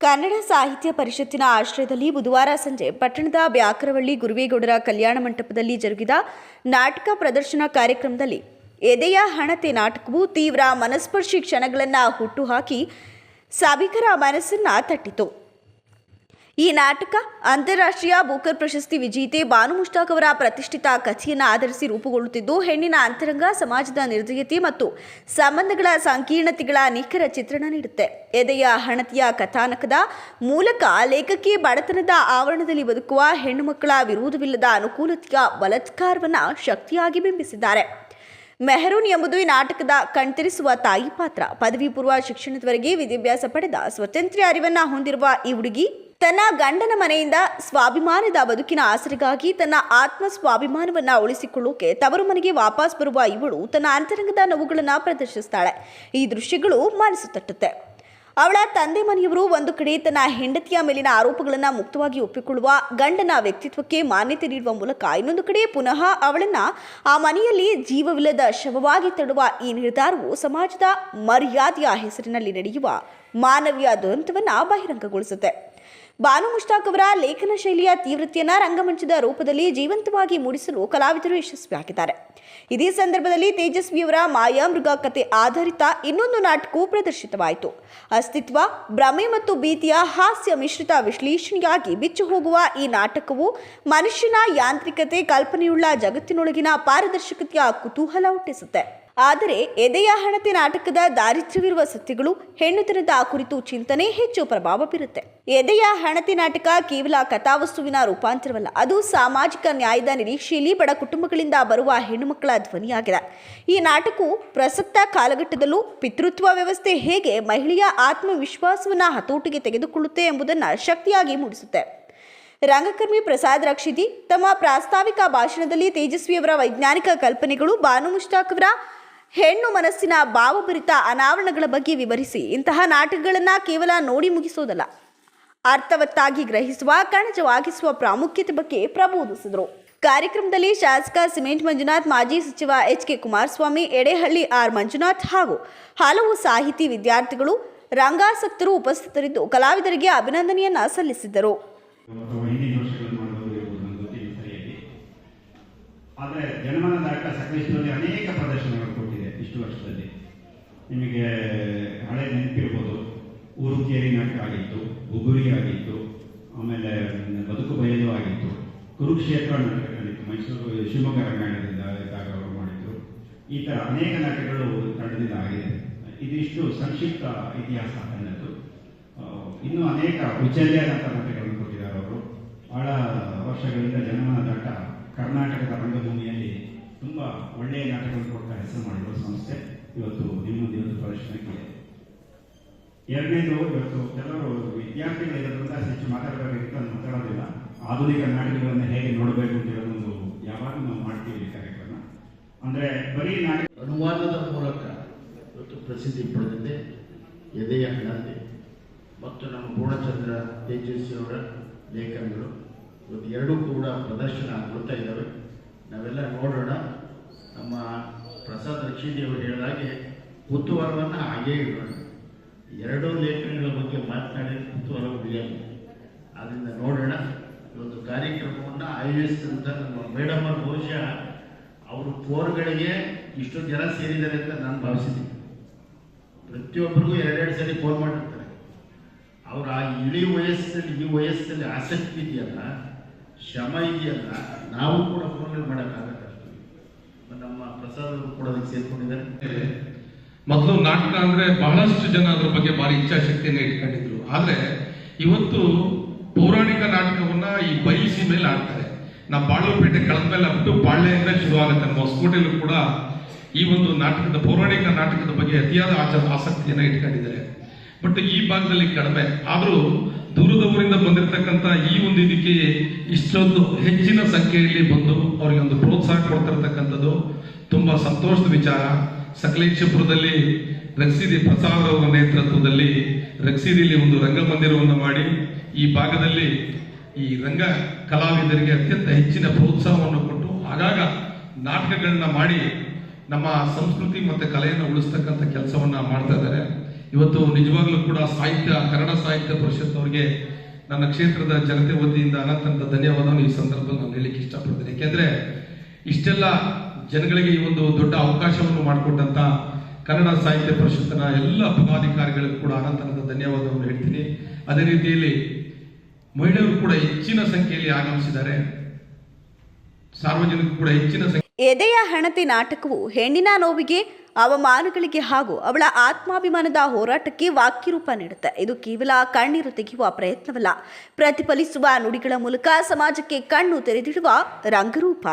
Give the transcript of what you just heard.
ಕನ್ನಡ ಸಾಹಿತ್ಯ ಪರಿಷತ್ತಿನ ಆಶ್ರಯದಲ್ಲಿ ಬುಧವಾರ ಸಂಜೆ ಪಟ್ಟಣದ ಬ್ಯಾಕರವಳ್ಳಿ ಗುರುವೇಗೌಡರ ಕಲ್ಯಾಣ ಮಂಟಪದಲ್ಲಿ ಜರುಗಿದ ನಾಟಕ ಪ್ರದರ್ಶನ ಕಾರ್ಯಕ್ರಮದಲ್ಲಿ ಎದೆಯ ಹಣತೆ ನಾಟಕವು ತೀವ್ರ ಮನಸ್ಪರ್ಶಿ ಕ್ಷಣಗಳನ್ನು ಹುಟ್ಟುಹಾಕಿ ಸಭಿಕರ ಮನಸ್ಸನ್ನು ತಟ್ಟಿತು. ಈ ನಾಟಕ ಅಂತಾರಾಷ್ಟ್ರೀಯ ಬೂಕರ್ ಪ್ರಶಸ್ತಿ ವಿಜೇತೆ ಬಾನು ಮುಷ್ತಾಕ್ ಅವರ ಪ್ರತಿಷ್ಠಿತ ಕಥೆಯನ್ನು ಆಧರಿಸಿ ರೂಪುಗೊಳ್ಳುತ್ತಿದ್ದು, ಹೆಣ್ಣಿನ ಅಂತರಂಗ, ಸಮಾಜದ ನಿರ್ದಯತೆ ಮತ್ತು ಸಂಬಂಧಗಳ ಸಂಕೀರ್ಣತೆಗಳ ನಿಖರ ಚಿತ್ರಣ ನೀಡುತ್ತೆ. ಎದೆಯ ಹಣತಿಯ ಕಥಾನಕದ ಮೂಲಕ ಲೇಖಕಿ ಬಡತನದ ಆವರಣದಲ್ಲಿ ಬದುಕುವ ಹೆಣ್ಣು ಮಕ್ಕಳ ವಿರೋಧವಿಲ್ಲದ ಅನುಕೂಲತೆಯ ಬಲತ್ಕಾರವನ್ನು ಶಕ್ತಿಯಾಗಿ ಬಿಂಬಿಸಿದ್ದಾರೆ. ಮೆಹರೂನ್ ಎಂಬುದು ಈ ನಾಟಕದ ಕಣ್ತರಿಸುವ ತಾಯಿ ಪಾತ್ರ. ಪದವಿ ಪೂರ್ವ ಶಿಕ್ಷಣದವರೆಗೆ ವಿದ್ಯಾಭ್ಯಾಸ ಪಡೆದ ಸ್ವತಂತ್ರ ಅರಿವನ್ನ ಹೊಂದಿರುವ ಈ ಹುಡುಗಿ ತನ್ನ ಗಂಡನ ಮನೆಯಿಂದ ಸ್ವಾಭಿಮಾನದ ಬದುಕಿನ ಆಸರೆಗಾಗಿ ತನ್ನ ಆತ್ಮ ಸ್ವಾಭಿಮಾನವನ್ನ ಉಳಿಸಿಕೊಳ್ಳೋಕೆ ತವರು ಮನೆಗೆ ವಾಪಸ್ ಬರುವ ಇವಳು ತನ್ನ ಅಂತರಂಗದ ನೋವುಗಳನ್ನು ಪ್ರದರ್ಶಿಸ್ತಾಳೆ. ಈ ದೃಶ್ಯಗಳು ಮನಸ್ಸು ತಟ್ಟುತ್ತೆ. ಅವಳ ತಂದೆ ಮನೆಯವರು ಒಂದು ಕಡೆ ತನ್ನ ಹೆಂಡತಿಯ ಮೇಲಿನ ಆರೋಪಗಳನ್ನು ಮುಕ್ತವಾಗಿ ಒಪ್ಪಿಕೊಳ್ಳುವ ಗಂಡನ ವ್ಯಕ್ತಿತ್ವಕ್ಕೆ ಮಾನ್ಯತೆ ನೀಡುವ ಮೂಲಕ ಇನ್ನೊಂದು ಕಡೆ ಪುನಃ ಅವಳನ್ನ ಆ ಮನೆಯಲ್ಲಿ ಜೀವವಿಲ್ಲದ ಶವವಾಗಿ ತಡುವ ಈ ನಿರ್ಧಾರವು ಸಮಾಜದ ಮರ್ಯಾದೆಯ ಹೆಸರಿನಲ್ಲಿ ನಡೆಯುವ ಮಾನವೀಯ ದುರಂತವನ್ನು ಬಹಿರಂಗಗೊಳಿಸುತ್ತೆ. ಬಾನು ಮುಷ್ತಾಕ್ ಅವರ ಲೇಖನ ಶೈಲಿಯ ತೀವ್ರತೆಯನ್ನ ರಂಗಮಂಚದ ರೂಪದಲ್ಲಿ ಜೀವಂತವಾಗಿ ಮೂಡಿಸಲು ಕಲಾವಿದರು ಯಶಸ್ವಿಯಾಗಿದ್ದಾರೆ. ಇದೇ ಸಂದರ್ಭದಲ್ಲಿ ತೇಜಸ್ವಿಯವರ ಮಾಯಾಮೃಗ ಕತೆ ಆಧಾರಿತ ಇನ್ನೊಂದು ನಾಟಕವು ಪ್ರದರ್ಶಿತವಾಯಿತು. ಅಸ್ತಿತ್ವ, ಭ್ರಮೆ ಮತ್ತು ಭೀತಿಯ ಹಾಸ್ಯ ಮಿಶ್ರಿತ ವಿಶ್ಲೇಷಣೆಯಾಗಿ ಬಿಚ್ಚು ಹೋಗುವ ಈ ನಾಟಕವು ಮನುಷ್ಯನ ಯಾಂತ್ರಿಕತೆ, ಕಲ್ಪನೆಯುಳ್ಳ ಜಗತ್ತಿನೊಳಗಿನ ಪಾರದರ್ಶಕತೆಯ ಕುತೂಹಲ ಹುಟ್ಟಿಸುತ್ತೆ. ಆದರೆ ಎದೆಯ ಹಣತೆ ನಾಟಕದ ದಾರಿದ್ರ್ಯವಿರುವ ಸತ್ಯಗಳು ಹೆಣ್ಣುತನದ ಕುರಿತು ಚಿಂತನೆ ಹೆಚ್ಚು ಪ್ರಭಾವ ಬೀರುತ್ತೆ. ಎದೆಯ ಹಣತೆ ನಾಟಕ ಕೇವಲ ಕಥಾವಸ್ತುವಿನ ರೂಪಾಂತರವಲ್ಲ, ಅದು ಸಾಮಾಜಿಕ ನ್ಯಾಯದ ನಿರೀಕ್ಷೆಯಲ್ಲಿ ಬಡ ಕುಟುಂಬಗಳಿಂದ ಬರುವ ಹೆಣ್ಣುಮಕ್ಕಳ ಧ್ವನಿಯಾಗಿದೆ. ಈ ನಾಟಕವು ಪ್ರಸಕ್ತ ಕಾಲಘಟ್ಟದಲ್ಲೂ ಪಿತೃತ್ವ ವ್ಯವಸ್ಥೆ ಹೇಗೆ ಮಹಿಳೆಯ ಆತ್ಮವಿಶ್ವಾಸವನ್ನು ಹತೋಟಿಗೆ ತೆಗೆದುಕೊಳ್ಳುತ್ತೆ ಎಂಬುದನ್ನು ಶಕ್ತಿಯಾಗಿ ಮೂಡಿಸುತ್ತೆ. ರಂಗಕರ್ಮಿ ಪ್ರಸಾದ್ ರಕ್ಷಿತಿ ತಮ್ಮ ಪ್ರಾಸ್ತಾವಿಕ ಭಾಷಣದಲ್ಲಿ ತೇಜಸ್ವಿಯವರ ವೈಜ್ಞಾನಿಕ ಕಲ್ಪನೆಗಳು ಬಾನು ಮುಷ್ತಾಕ್ ಅವರ ಹೆಣ್ಣು ಮನಸ್ಸಿನ ಭಾವಭರಿತ ಅನಾವರಣಗಳ ಬಗ್ಗೆ ವಿವರಿಸಿ. ಇಂತಹ ನಾಟಕಗಳನ್ನು ಕೇವಲ ನೋಡಿ ಮುಗಿಸೋದಲ್ಲ. ಅರ್ಥವತ್ತಾಗಿ ಗ್ರಹಿಸುವ, ಕಣಜವಾಗಿಸುವ ಪ್ರಾಮುಖ್ಯತೆ ಬಗ್ಗೆ ಪ್ರಬೋಧಿಸಿದರು. ಕಾರ್ಯಕ್ರಮದಲ್ಲಿ ಶಾಸಕ ಸಿಮೆಂಟ್ ಮಂಜುನಾಥ್, ಮಾಜಿ ಸಚಿವ H K Kumaraswamy, Edehalli R Manjunath ಹಾಗೂ ಹಲವು ಸಾಹಿತಿ ವಿದ್ಯಾರ್ಥಿಗಳು, ರಂಗಾಸಕ್ತರು ಉಪಸ್ಥಿತರಿದ್ದು ಕಲಾವಿದರಿಗೆ ಅಭಿನಂದನೆಯನ್ನ ಸಲ್ಲಿಸಿದರು ಆದರೆ ಜನಮನ ನಾಟಕ ಅನೇಕ ಪ್ರದರ್ಶನಗಳು ಇಷ್ಟು ವರ್ಷದಲ್ಲಿ ನಿಮಗೆ ಹಳೆ ನೆನಪಿರ್ಬೋದು. ಊರು ಕೇರಿ ನಾಟಕ ಆಗಿತ್ತು ಬುಗುರಿ ಆಗಿತ್ತು ಆಮೇಲೆ ಬದುಕು ಬಯಲು ಆಗಿತ್ತು. ಕುರುಕ್ಷೇತ್ರ ನಾಟಕ ಮೈಸೂರು, ಶಿವಮೊಗ್ಗ ರಂಗಾಯಣದಿಂದ ಅವರು ಮಾಡಿದ್ರು. ಈ ಥರ ಅನೇಕ ನಾಟಕಗಳು ತಂಡದಿಂದ ಆಗಿದೆ ಇದಿಷ್ಟು ಸಂಕ್ಷಿಪ್ತ ಇತಿಹಾಸ ಅನ್ನೋದು. ಇನ್ನೂ ಅನೇಕ ಉಚ್ಚಲ್ಯಾದಂಥ ನಾಟಕಗಳನ್ನು ಕೊಟ್ಟಿದ್ದಾರೆ ಅವರು. ಬಹಳ ವರ್ಷಗಳಿಂದ ಜನಮನ ದಟ್ಟ ಕರ್ನಾಟಕದ ರಂಗಭೂಮಿಯಲ್ಲಿ ತುಂಬ ಒಳ್ಳೆಯ ನಾಟಕಗಳನ್ನು ಕೊಡ್ತಾ ಹೆಸರು ಮಾಡಿರುವ ಸಂಸ್ಥೆ ಇವತ್ತು ನಿಮ್ಮೊಂದು ಇವತ್ತು ಪ್ರದರ್ಶನಕ್ಕೆ ಎರಡನೇದು ಇವತ್ತು ಕೆಲವರು ವಿದ್ಯಾರ್ಥಿಗಳು ಇರೋದ್ರಿಂದ ಹೆಚ್ಚು ಮಾತಾಡಬೇಕಂತ ನಾನು ಮಾತಾಡೋದಿಲ್ಲ ಆಧುನಿಕ ನಾಟಕಗಳನ್ನು ಹೇಗೆ ನೋಡಬೇಕು ಅಂತ ಹೇಳೋದೊಂದು ಯಾವಾಗಲೂ ನಾವು ಮಾಡ್ತೀವಿ ಕಾರ್ಯಕ್ರಮ. ಅಂದರೆ ಬರೀ ನಾಟಕ ಅನುವಾದದ ಮೂಲಕ ಇವತ್ತು ಪ್ರಸಿದ್ಧಿ ಪಡೆದಿದೆ. ಎದೆಯ ಹಣತೆ ಮತ್ತು ನಮ್ಮ ಪೂರ್ಣಚಂದ್ರ ತೇಜಸ್ವಿಯವರ ಲೇಖನಗಳು. ಇವತ್ತು ಎರಡೂ ಕೂಡ ಪ್ರದರ್ಶನ ಆಗ್ತಾ ಇದ್ದಾವೆ ನಾವೆಲ್ಲ ನೋಡೋಣ. ನಮ್ಮ ಪ್ರಸಾದ್ ರಕ್ಷಿಣಿ ಅವರು ಹೇಳಿದಾಗೆ ಕುತೂಹಲವನ್ನು ಹಾಗೇ ಇಡೋಣ. ಎರಡೂ ಲೇಖನಗಳ ಬಗ್ಗೆ ಮಾತನಾಡಿ ಕುತೂಹಲ ಉಳಿಯಲ್ಲ ಆದ್ದರಿಂದ ನೋಡೋಣ ಇವತ್ತು ಕಾರ್ಯಕ್ರಮವನ್ನು ಆಯೋಜಿಸಿದಂಥ ನಮ್ಮ ಮೇಡಮ್ ಅವರು ಬಹುಶಃ ಅವರು ಫೋನ್ಗಳಿಗೆ ಇಷ್ಟು ಜನ ಸೇರಿದ್ದಾರೆ ಅಂತ ನಾನು ಭಾವಿಸಿದ್ದೀನಿ. ಪ್ರತಿಯೊಬ್ಬರಿಗೂ ಎರಡೆರಡು ಸರಿ ಫೋನ್ ಮಾಡಿರ್ತಾರೆ. ಅವ್ರ ಆ ಇಳಿ ವಯಸ್ಸಲ್ಲಿ, ಈ ವಯಸ್ಸಲ್ಲಿ ಆಸಕ್ತಿ ಇದೆಯಲ್ಲ, ಶ್ರಮ ಇದೆಯಲ್ಲ, ನಾವು ಕೂಡ ಫೋನ್ಗಳು ಮಾಡೋಕ್ಕಾಗತ್ತೆ ನಮ್ಮ ಪ್ರಸಾದ್ ಅವರು ಕೂಡ ಅದಕ್ಕೆ ಸೇರ್ಕೊಂಡಿದ್ದಾರೆ. ಮೊದಲು ನಾಟಕ ಅಂದ್ರೆ ಬಹಳಷ್ಟು ಜನ ಅದ್ರ ಬಗ್ಗೆ ಭಾರಿ ಇಚ್ಛಾಶಕ್ತಿಯನ್ನು ಇಟ್ಕೊಂಡಿದ್ರು. ಆದ್ರೆ ಇವತ್ತು ಪೌರಾಣಿಕ ನಾಟಕವನ್ನ ಈ ಬಯಸಿ ಮೇಲೆ ಆಡ್ತಾರೆ. ನಾವು ಬಾಳೂರ್ಪೇಟೆ ಕಳೆದ ಮೇಲೆ ಬಿಟ್ಟು ಬಾಳೆಯಿಂದ ಶುರು ಆಗುತ್ತೆ. ನಮ್ಮ ಹೊಸಕೋಟೆಯಲ್ಲೂ ಕೂಡ ಈ ಒಂದು ನಾಟಕದ, ಪೌರಾಣಿಕ ನಾಟಕದ ಬಗ್ಗೆ ಅತಿಯಾದ ಆಚ ಆಸಕ್ತಿಯನ್ನು ಇಟ್ಕೊಂಡಿದ್ದಾರೆ. ಬಟ್ ಈ ಭಾಗದಲ್ಲಿ ಕಡಿಮೆ. ಆದರೂ ದೂರದ ಊರಿಂದ ಬಂದಿರತಕ್ಕಂಥ ಈ ಒಂದು ಇದಕ್ಕೆ ಇಷ್ಟೊಂದು ಹೆಚ್ಚಿನ ಸಂಖ್ಯೆಯಲ್ಲಿ ಬಂದು ಅವರಿಗೆ ಒಂದು ಪ್ರೋತ್ಸಾಹ ಕೊಡ್ತಿರ್ತಕ್ಕಂಥದ್ದು ತುಂಬಾ ಸಂತೋಷದ ವಿಚಾರ. ಸಕಲೇಶಪುರದಲ್ಲಿ ರಕ್ಸಿದಿ ಪ್ರಸಾದ್ ಅವರ ನೇತೃತ್ವದಲ್ಲಿ ರಕ್ಸಿದಿಯಲ್ಲಿ ಒಂದು ರಂಗಮಂದಿರವನ್ನು ಮಾಡಿ, ಈ ಭಾಗದಲ್ಲಿ ಈ ರಂಗ ಕಲಾವಿದರಿಗೆ ಅತ್ಯಂತ ಹೆಚ್ಚಿನ ಪ್ರೋತ್ಸಾಹವನ್ನು ಕೊಟ್ಟು, ಆಗಾಗ ನಾಟಕಗಳನ್ನ ಮಾಡಿ ನಮ್ಮ ಸಂಸ್ಕೃತಿ ಮತ್ತು ಕಲೆಯನ್ನು ಉಳಿಸ್ತಕ್ಕಂಥ ಕೆಲಸವನ್ನ ಮಾಡ್ತಾ ಇದ್ದಾರೆ. ಇವತ್ತು ನಿಜವಾಗ್ಲೂ ಕೂಡ ಸಾಹಿತ್ಯ, ಕನ್ನಡ ಸಾಹಿತ್ಯ ಪರಿಷತ್ ಅವರಿಗೆ ನನ್ನ ಕ್ಷೇತ್ರದ ಜನತೆ ವತಿಯಿಂದ ಅನಂತ ಧನ್ಯವಾದವನ್ನು ಈ ಸಂದರ್ಭದಲ್ಲಿ ನಾನು ಹೇಳಲಿಕ್ಕೆ ಇಷ್ಟಪಡ್ತೇನೆ. ಯಾಕೆಂದ್ರೆ ಇಷ್ಟೆಲ್ಲ ಜನಗಳಿಗೆ ಈ ಒಂದು ದೊಡ್ಡ ಅವಕಾಶವನ್ನು ಮಾಡಿಕೊಟ್ಟಂತ ಕನ್ನಡ ಸಾಹಿತ್ಯ ಪರಿಷತ್ತಿನ ಎಲ್ಲ ಪದಾಧಿಕಾರಿಗಳಿಗೂ ಕೂಡ ಅನಂತರದ ಧನ್ಯವಾದವನ್ನು ಹೇಳ್ತೀನಿ. ಅದೇ ರೀತಿಯಲ್ಲಿ ಮಹಿಳೆಯರು ಕೂಡ ಹೆಚ್ಚಿನ ಸಂಖ್ಯೆಯಲ್ಲಿ ಆಗಮಿಸಿದ್ದಾರೆ. ಸಾರ್ವಜನಿಕರು ಕೂಡ ಹೆಚ್ಚಿನ ಸಂಖ್ಯೆ ಎದೆಯ ಹಣತೆ ನಾಟಕವು ಹೆಣ್ಣಿನ ನೋವಿಗೆ, ಅವಮಾನಗಳಿಗೆ ಹಾಗೂ ಅವಳ ಆತ್ಮಾಭಿಮಾನದ ಹೋರಾಟಕ್ಕೆ ವಾಕ್ಯರೂಪ ನೀಡುತ್ತೆ. ಇದು ಕೇವಲ ಕಣ್ಣೀರು ತೆಗೆಯುವ ಪ್ರಯತ್ನವಲ್ಲ. ಪ್ರತಿಫಲಿಸುವ ನುಡಿಗಳ ಮೂಲಕ ಸಮಾಜಕ್ಕೆ ಕಣ್ಣು ತೆರೆದಿಡುವ ರಂಗರೂಪ.